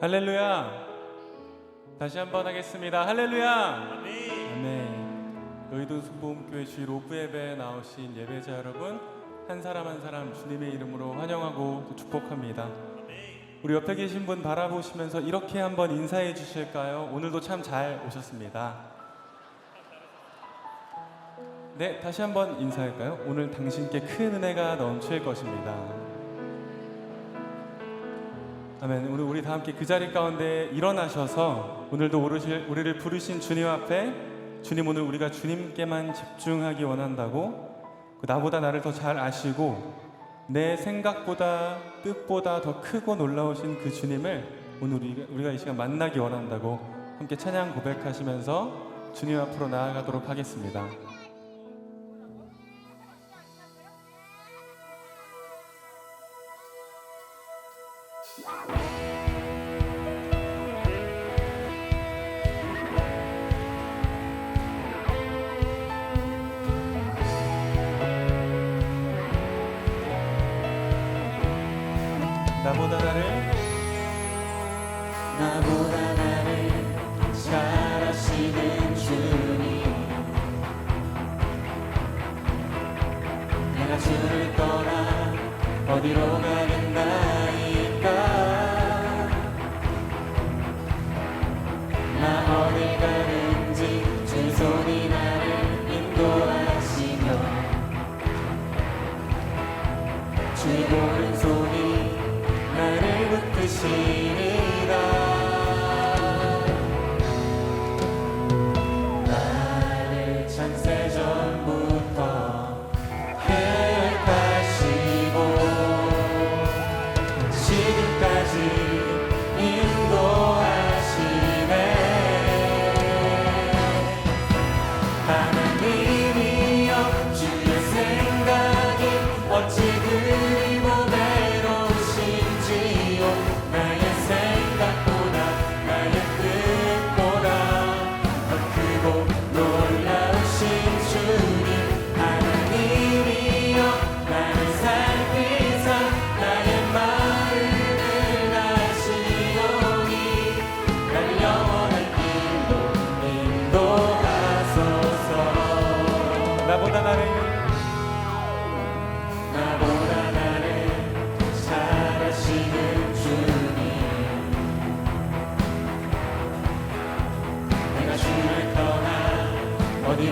할렐루야. 다시 한번 하겠습니다. 할렐루야. 아멘. 여의도 순복음교회 주일 오프 예배에 나오신 예배자 여러분 한 사람 한 사람 주님의 이름으로 환영하고 또 축복합니다. 우리 옆에 계신 분 바라보시면서 이렇게 한번 인사해 주실까요? 오늘도 참 잘 오셨습니다. 네, 다시 한번 인사할까요? 오늘 당신께 큰 은혜가 넘칠 것입니다. 아멘. 오늘 우리 다 함께 그 자리 가운데 일어나셔서 오늘도 오르실, 우리를 부르신 주님 앞에 주님 오늘 우리가 주님께만 집중하기 원한다고 그 나보다 나를 더 잘 아시고 내 생각보다 뜻보다 더 크고 놀라우신 그 주님을 오늘 우리가, 우리가 이 시간 만나기 원한다고 함께 찬양 고백하시면서 주님 앞으로 나아가도록 하겠습니다. 나보다 나를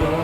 어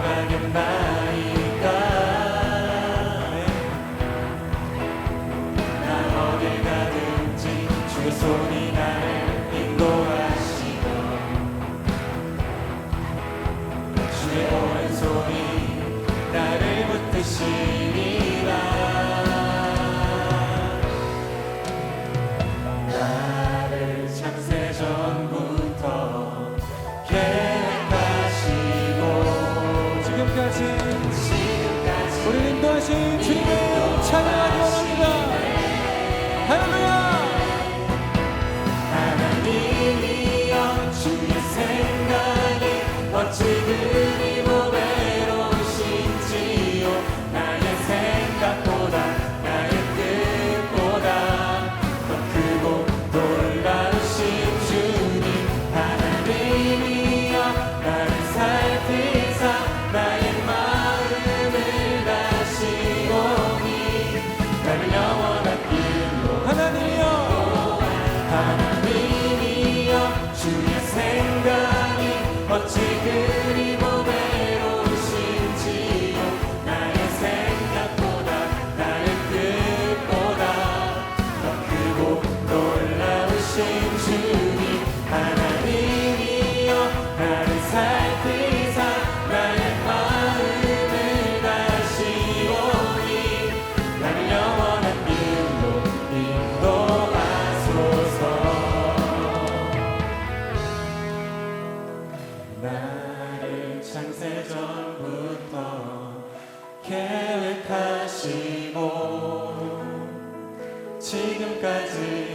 창세 전부터 계획하시고 지금까지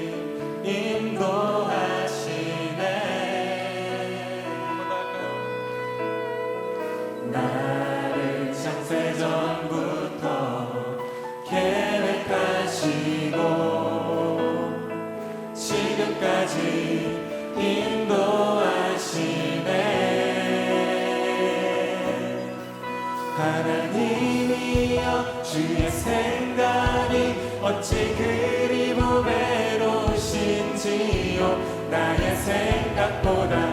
주의 생각이 어찌 그리 보배로우신지요? 나의 생각보다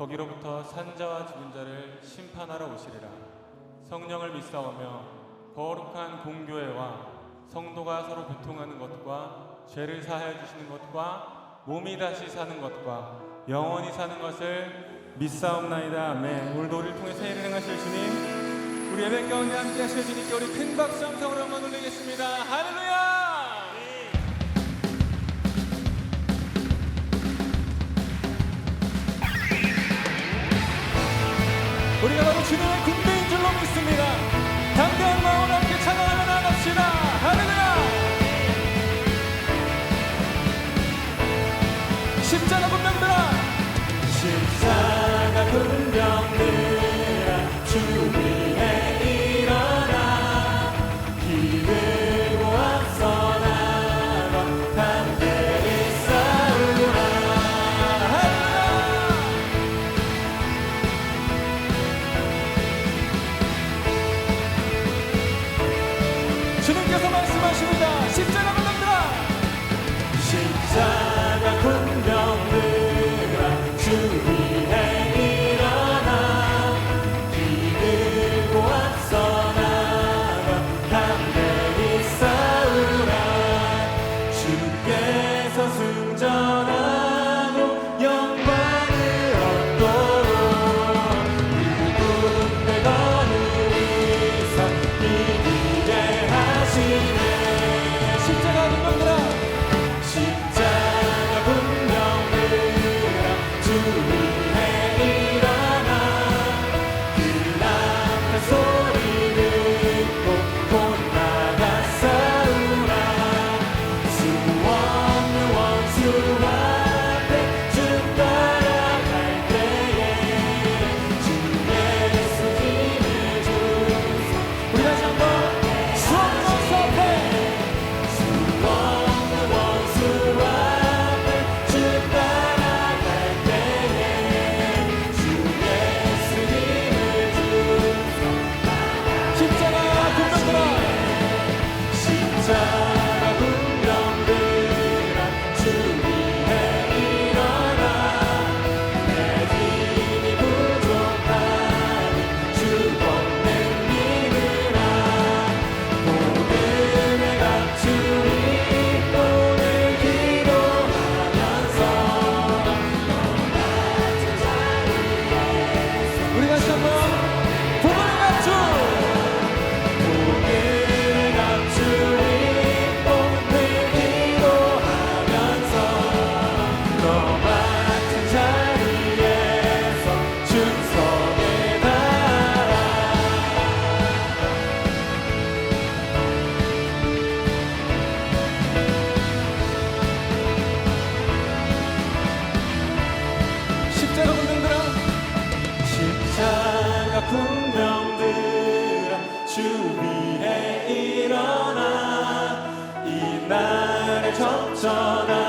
거기로부터 산자와 죽은 자를 심판하러 오시리라. 성령을 믿사오며 거룩한 공교회와 성도가 서로 교통하는 것과 죄를 사하여 주시는 것과 몸이 다시 사는 것과 영원히 사는 것을 믿사옵나이다. 아멘. 오늘도 우리를 통해서 일을 행하실 주님 우리 예배 가운데 함께 하실 주님께 우리 큰 박수 함성으로 한번 올리겠습니다. 할렐루야 우리가 바로 주 전하고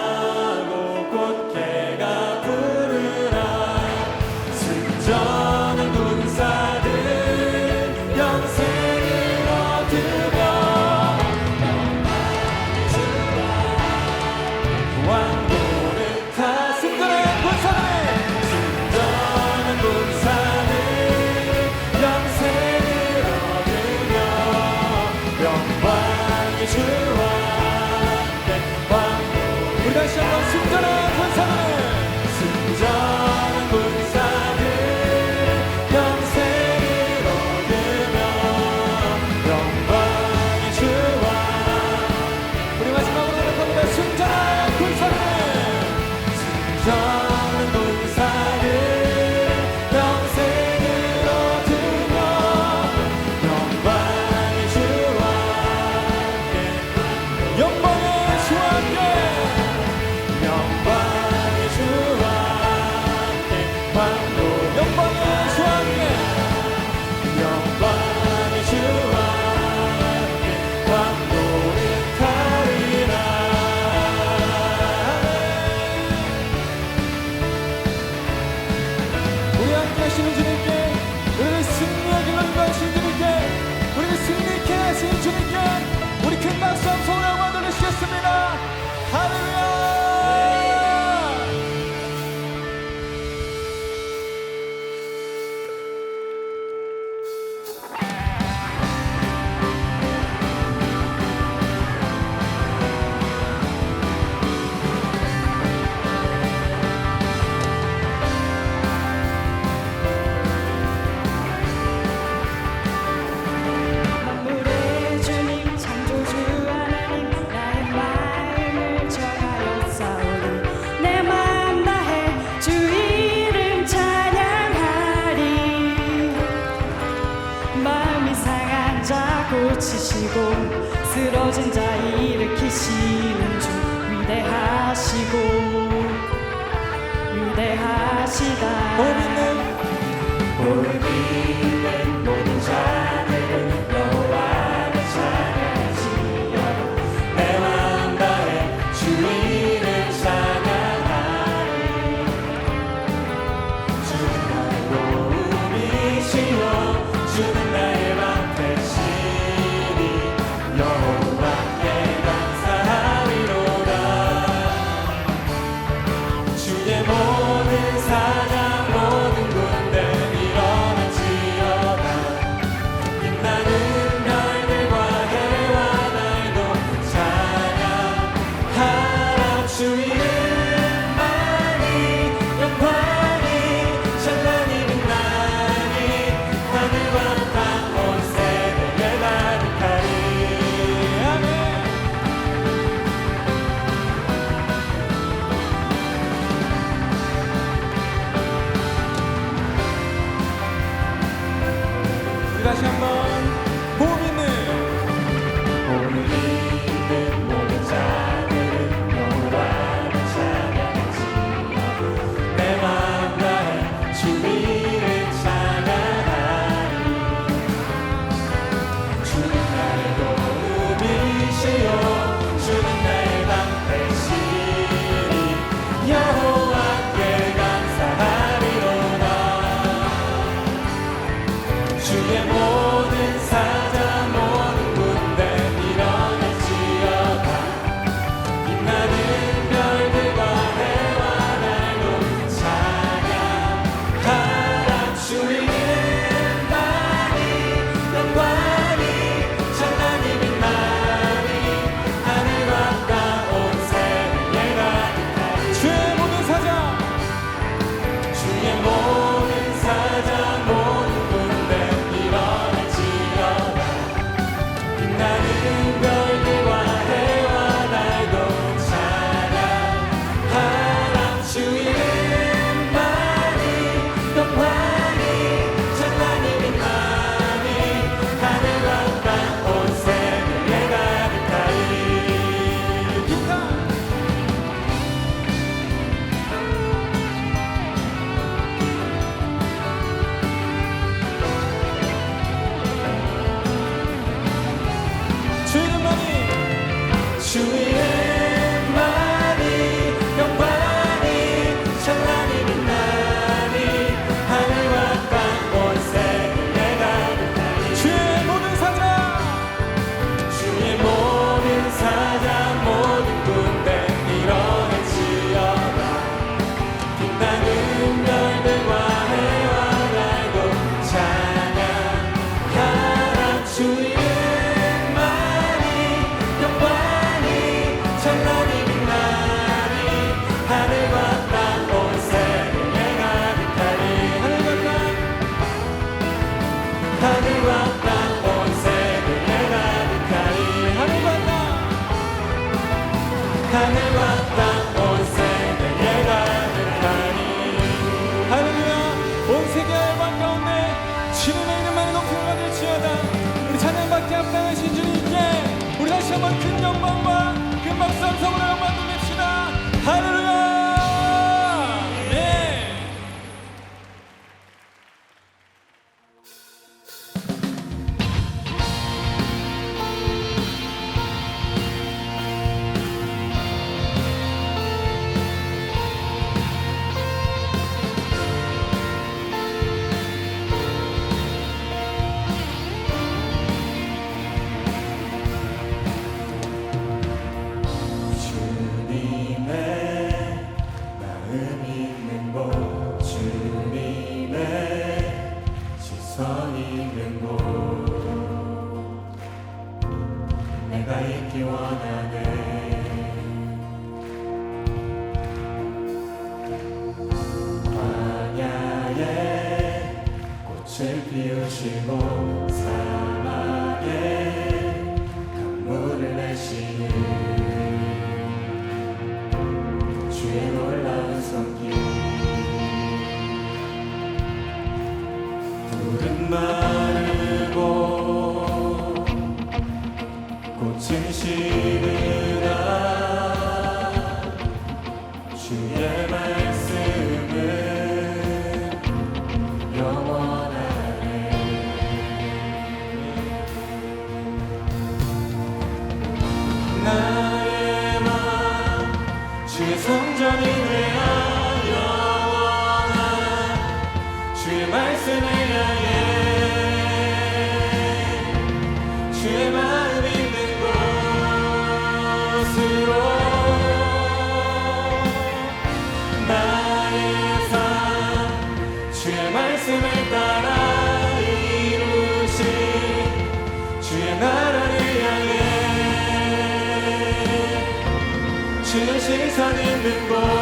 시선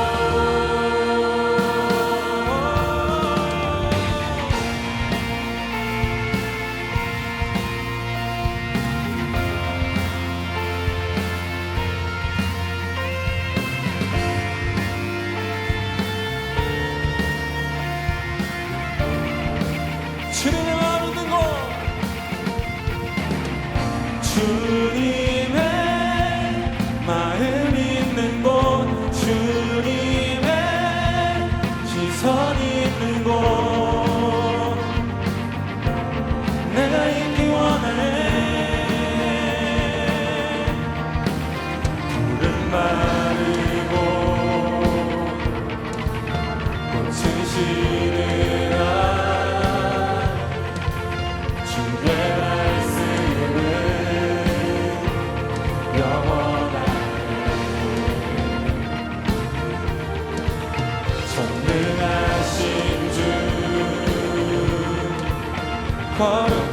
거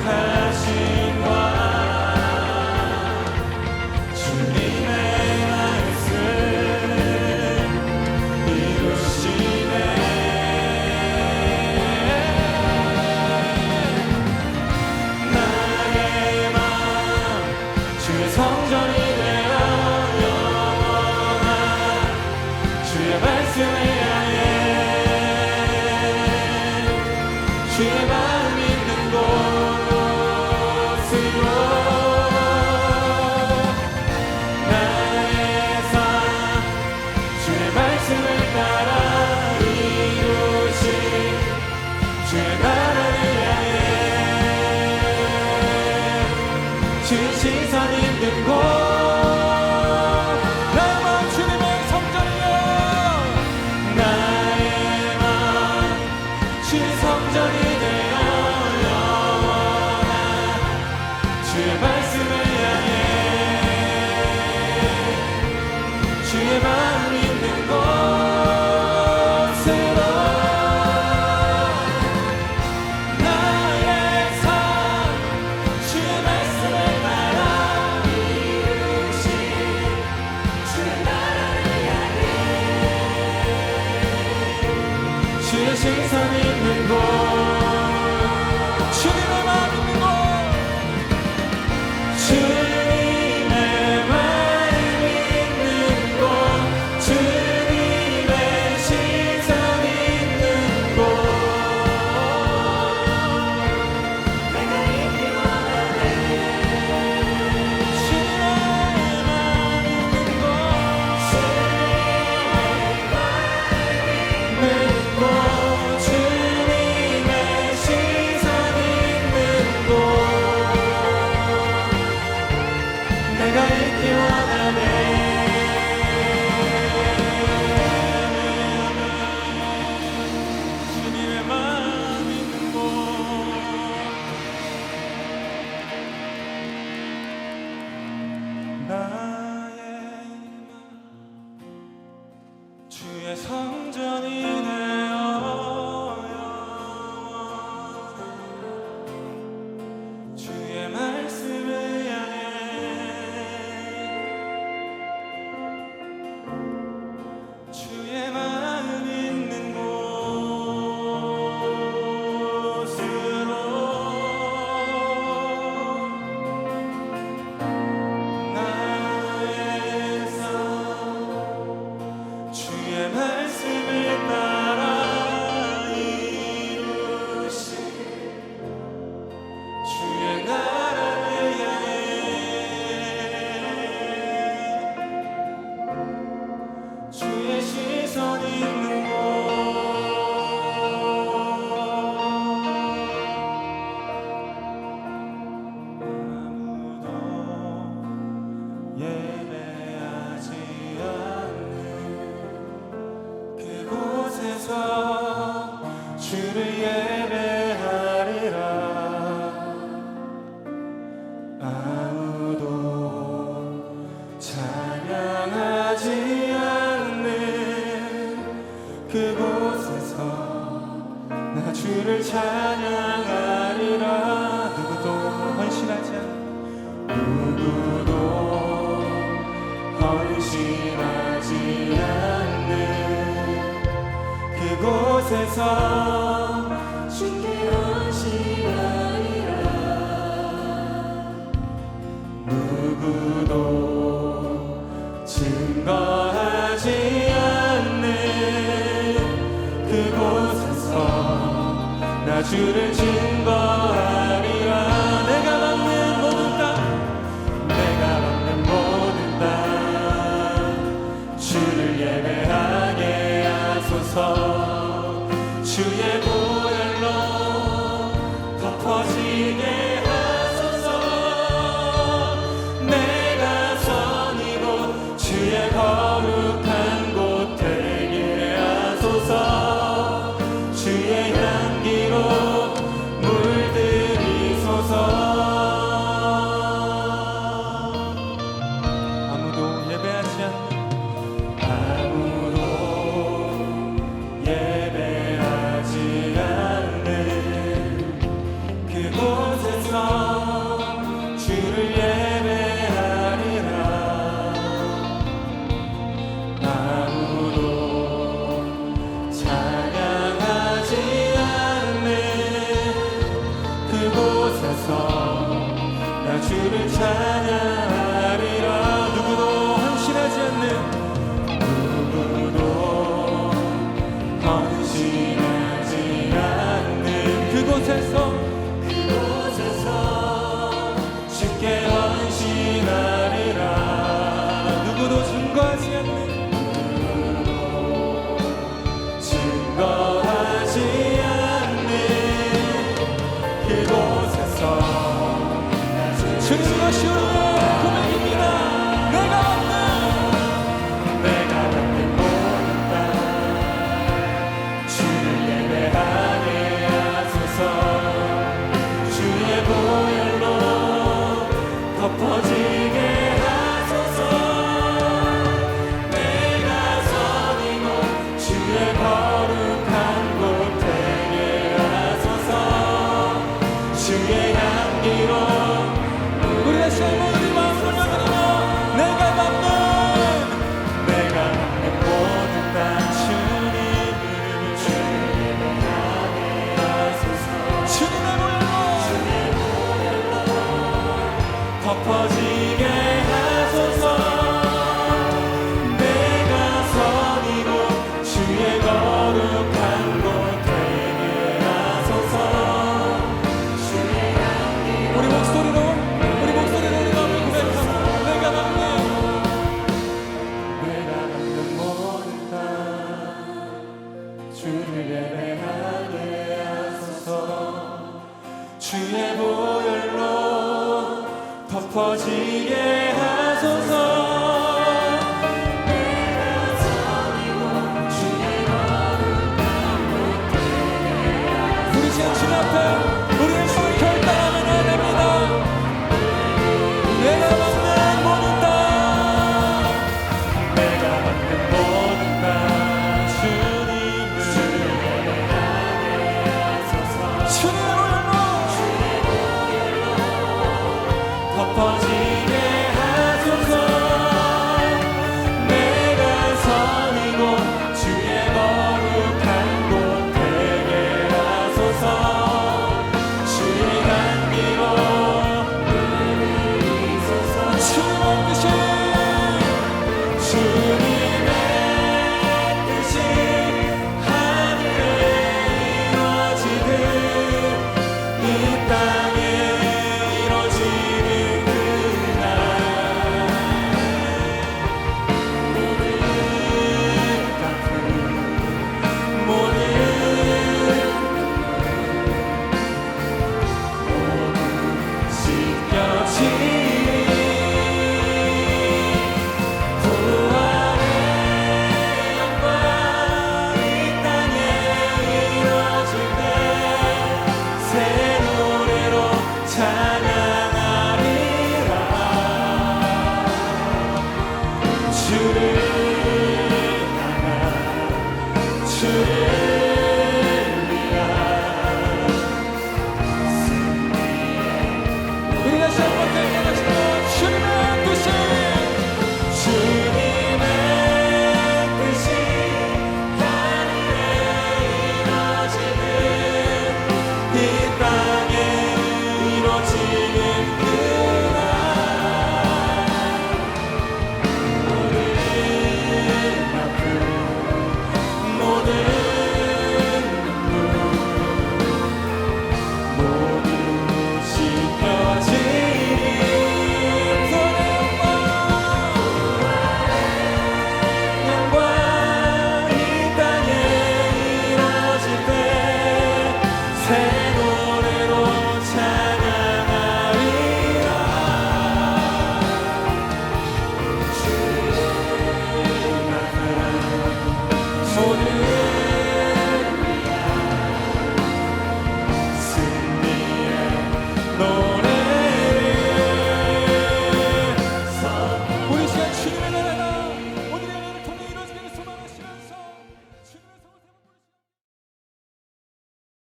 주의 주를 찬양하리라. 누구도 헌신하지 않 누구도 헌신하지 않는 그곳에서 주를 증거하리라. 내가 받는 모든 땅 내가 받는 모든 땅 주를 예배하게 하소서. 주의